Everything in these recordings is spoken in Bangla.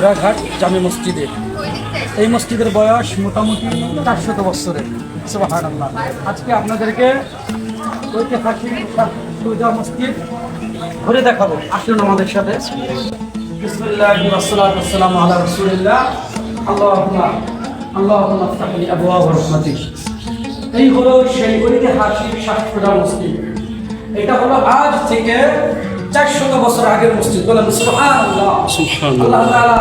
ঘোড়াঘাট জামে মসজিদে। এই মসজিদের বয়স মোটামুটি চারশত বছরের সুবহানাল্লাহ। আজকে আপনাদেরকে ঐতিহাসিক সুজা মসজিদ ঘুরে দেখাবো। আসুন আমাদের সাথে। এই হলো সেই ঐতিহাসিক শাহপুরা মসজিদ। এটা হলো আজ থেকে চারশত বছর আগের মসজিদ। বলেন আল্লাহ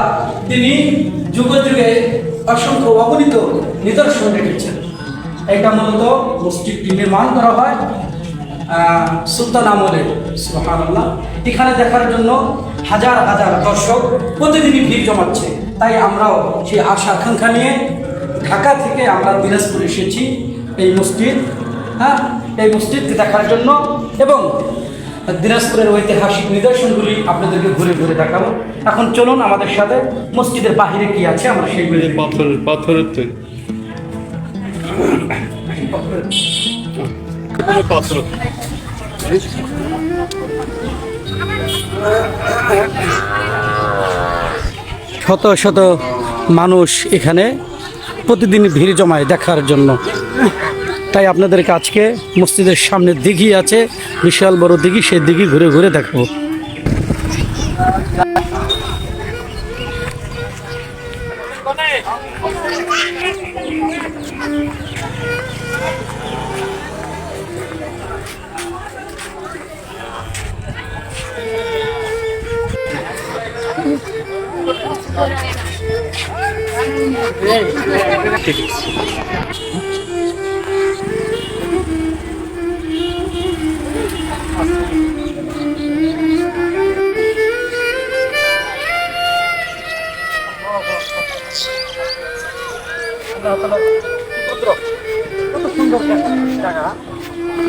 তিনি যুগে যুগে অসংখ্য অগণিত নিদর্শন রেখেছেন। এটা মূলত মসজিদটি নির্মাণ করা হয় সুলতান আমলে সুবহানাল্লাহ। এখানে দেখার জন্য হাজার হাজার দর্শক প্রতিদিনই ভিড় জমাচ্ছে। তাই আমরাও সেই আশা আকাঙ্ক্ষা নিয়ে ঢাকা থেকে আমরা দিনাজপুর এসেছি এই মসজিদ হ্যাঁ এই মসজিদকে দেখার জন্য। এবং দিনাজপুরের ঐতিহাসিক নিদর্শনগুলি আপনাদেরকে ঘুরে ঘুরে দেখাবো। এখন চলুন আমাদের সাথে মসজিদের বাহিরে কি আছে আমরা সেইগুলি এই পাথরের পাথরের তৈরি পাথর। শত শত মানুষ এখানে প্রতিদিন ভিড় জমায় দেখার জন্য। তাই আপনাদেরকে আজকে মসজিদের সামনে দিঘি আছে, বিশাল বড় দিঘি, সেই দিঘি ঘুরে ঘুরে দেখাবো। ঠিক আছে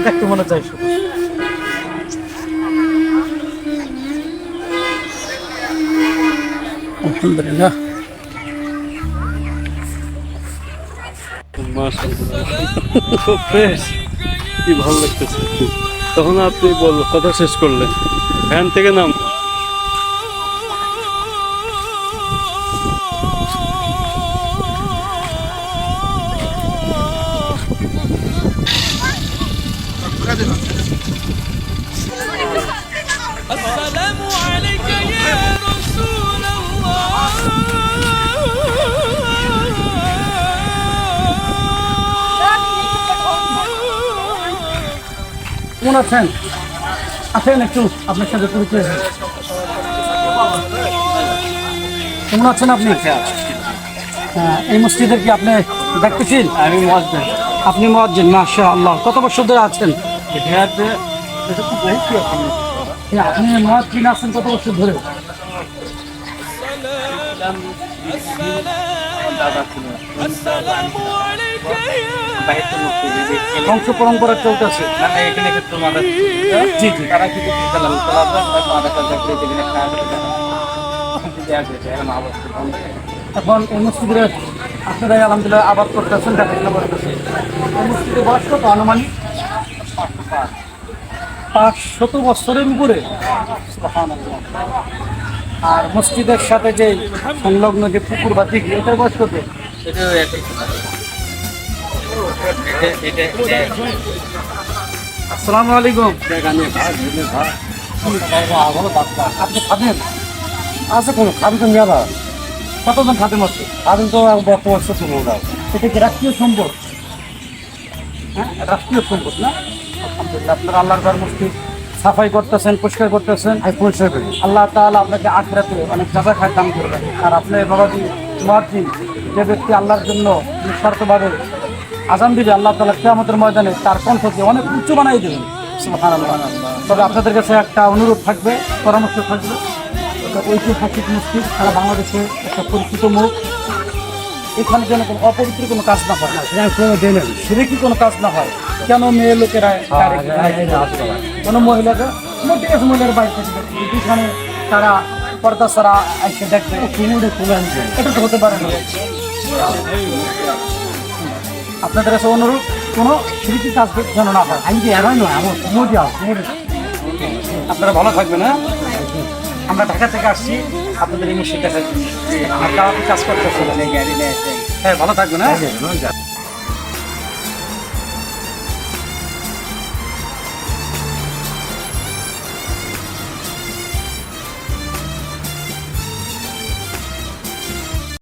দেখতে মনে চাই আলহামদুলিল্লাহ ফ্রেশ কি ভালো লাগতেছে। তখন আপনি বল, কথা শেষ করলেন। ভ্যান থেকে নাম টাকা কেমন আছেন? আছেন একটু আপনার সাথে পরিচয় কেমন আছেন আপনি? হ্যাঁ, এই মসজিদের কি আপনি দেখতেছেন আমি মহাজ্জেন। আপনি মহাজ্জেন মাশা আল্লাহ কত বছর ধরে আছেন? আপনি। মাছ কিনে আসছেন কত বছর ধরে? বংশ পরম্পরা চলতেছে এখানে ক্ষেত্রে মাদা জি এখন আলহামদুলিল্লাহ আবাদ করতেছেন দেখাশোনা করতেছেন। অনুষ্ঠিতে বয়স তো আনুমানিক পাঁচ শত বছরের উপরে। আর মসজিদের সাথে যে সংলগ্ন যে পুকুর বা দিঘি এটার বয়স কত? আসসালামু আলাইকুম। আপনি খাবেন? আছে কোনো খাবেন তো নিয়ে কতজন খাদেম আছে খাদেম তো বর্তমান শ্বশুর এটা কি রাষ্ট্রীয় সম্পদ? হ্যাঁ রাষ্ট্রীয় সম্পদ না? আপনারা আল্লাহর ঘর মসজিদ সাফাই করতেছেন, পরিষ্কার করতেছেন আমি পরিষ্কার করি। আল্লাহ তাআলা আপনাকে আখরাতে অনেক জায়গা খায় দান করবেন আর আপনি বাবাজি মুয়াজ্জিন, যে ব্যক্তি আল্লাহর জন্য নিঃস্বার্থভাবে আজান দিবে, আল্লাহ তাআলা কিয়ামতের ময়দানে তার কণ্ঠকে অনেক উচ্চ বানাই দেবেন। তবে আপনাদের কাছে একটা অনুরোধ থাকবে, পরামর্শ থাকবে। ঐতিহাসিক মসজিদ সারা বাংলাদেশে একটা পরিচিত মুখ। এখানে যেন কোনো অপবিত্র কোনো কাজ না হয়। সেটা কি কোনো কাজ না হয়? কেন মেয়ে লোকেরা কোনো মহিলাকে আছে মহিলার বাড়ি থেকে এখানে তারা পর্দা সারা এসে দেখবে এটা তো হতে পারে না। আপনাদের কাছে অনুরোধ কোনো স্মৃতি কাজ যেন না হয়? আমি যে এরাই নয় আমার আপনারা ভালো থাকবেন হ্যাঁ? আমরা ঢাকা থেকে আসছি। আপনাদের ইংলিশ দেখার জন্য কাজ করতেছে? হ্যাঁ ভালো থাকবেন হ্যাঁ?